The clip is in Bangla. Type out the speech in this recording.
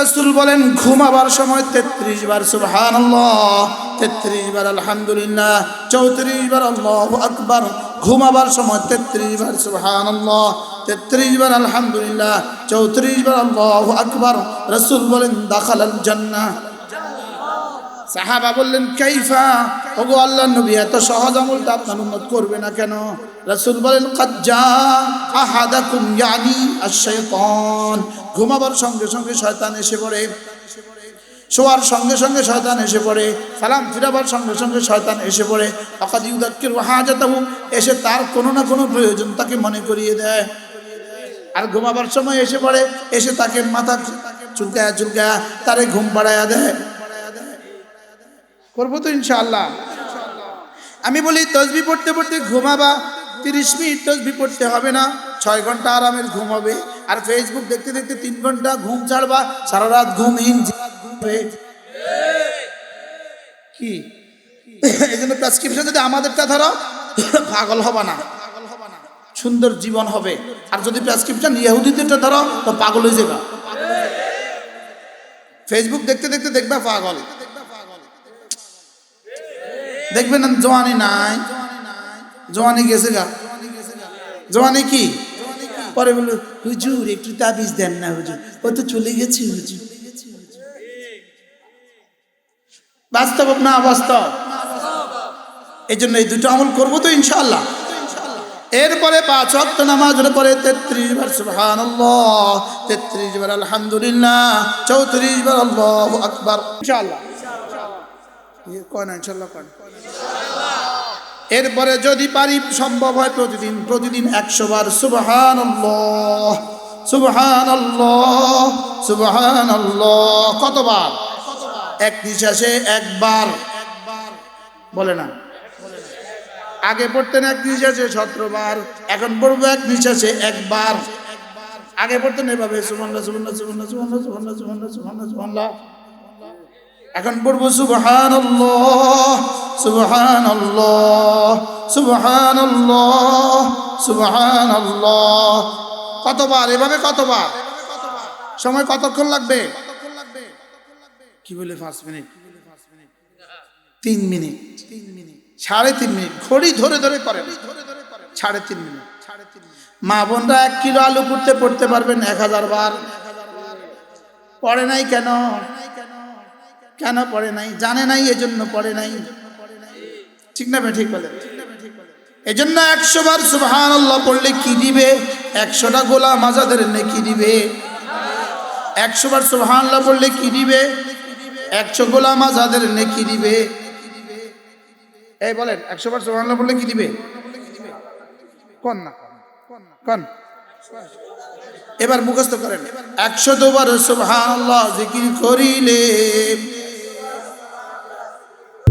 রসুল বলেন, ঘুমাবার সময় তেত্রিশ বার সুবহান তেত্রিশ বার আলহামদুলিল্লাহ, চৌত্রিশ বার আকবার, ঘুমাবার সময় তেত্রিশ বার সুবহান তেত্রিশ বার আলহামদুলিল্লাহ, চৌত্রিশ বার আল্লাহ আকবার। রসুল বলেন দাখাল আল জান্নাহ। সাহাবা বললেন, কাইফা? ওগো আল্লাহ নবী, এত সহজ আমলটা আপনার উন্নত করবে না কেন? রাসূল বলেন কাজ্জা আহাদাকুম ইয়ানি আশ-শাইতান। ঘুমাবার সঙ্গে সঙ্গে শয়তান এসে পড়ে। শোয়ার সঙ্গে সঙ্গে শয়তান এসে পড়ে। সালাম ফিরাবার সঙ্গে সঙ্গে শয়তান এসে পড়ে। অকাদ ইউদাক্কির হাজাতাহু, এসে তার কোনো না কোনো প্রয়োজন তাকে মনে করিয়ে দেয়। আর ঘুমাবার সময় এসে পড়ে, এসে তাকে মাথা চুলকায়া চুলকায়া তারে ঘুম পাড়ায়া দেয়। করব তো ইনশাআল্লাহ। আমি বলি, তসবি পড়তে পড়তে ঘুমাবা, তিরিশ মিনিট তসবি পড়তে হবে না, ছয় ঘণ্টা আরামের ঘুম হবে। আর ফেসবুক দেখতে দেখতে তিন ঘণ্টা ঘুম ছাড়বা, সারা রাত ঘুমহীন কি? এই জন্য প্রেসক্রিপশন যদি আমাদেরটা ধরো, পাগল হবা না। সুন্দর জীবন হবে। আর যদি প্রেসক্রিপশন ইহুদিদেরটা ধরো, তো পাগল হয়ে যাবে। ফেসবুক দেখতে দেখতে দেখবা পাগল। দেখবেন জোয়ানি নাই। জোয়ানি গেছে গা। জোয়ানি কি? পরে বলল, হুজুর, একটু তাবিজ দেন না, হুজুর। ও তো চলে গেছে, হুজুর। বাস্তব না বাস্তব এই জন্য এই দুটো আমল করব তো ইনশাল্লাহ এরপরে পাঁচ অক্ট নামাজের পরে তেত্রিশ বার, সুবহানাল্লাহ, তেত্রিশ বার, আলহামদুলিল্লাহ, চৌত্রিশ বার, আল্লাহ আকবার। ইনশাআল্লাহ। ইয়ে কয় এরপরে যদি পারি, সম্ভব হয় প্রতিদিন প্রতিদিন একশো বার সুবহান সুবহান সুবহান কতবার? এক নিঃশ্বাসে একবার। বলে না। আগে পড়তেন এক নিঃশ্বাসে সতেরো বার এখন পড়ব এক নিঃশ্বাসে একবার। আগে পড়তেন এভাবে, সুবহানাল্লাহ সুবহানাল্লাহ সুবহানাল্লাহ সুবহানাল্লাহ সুবহানাল্লাহ সুবহানাল্লাহ সুবহানাল্লাহ। এখন পড়ব সুবহান সুবহান সুবহান সুবহান কতবার? এভাবে কতবার? সময় কতক্ষণ লাগবে? কি বলে পাঁচ মিনিট? তিন মিনিট। তিন মিনিট সাড়ে তিন মিনিট। ঘড়ি ধরে ধরে করে সাড়ে তিন মিনিট। মা বোনরা এক কিলো আলু করতে পড়তে পারবেন এক হাজার বার। পড়ে নাই কেন? কেন পড়ে নাই, জানে নাই, এজন্য পড়ে নাই। ঠিক না ঠিক বলে? এজন্য একশো বার সুবহান আল্লাহ পড়লে কি দিবে? একশোটা গোলা মাজাদের নেকি দিবে। একশো বার সুবহান আল্লাহ পড়লে কি দিবে? একশো গোলা মাজাদের নেকি দিবে। এই বলেন, একশো বার সুবহান আল্লাহ পড়লে কি দিবে? কোন না, কোন? এবার মুখস্থ করেন। একশো দুবার সুবহান আল্লাহ জিকির করিলে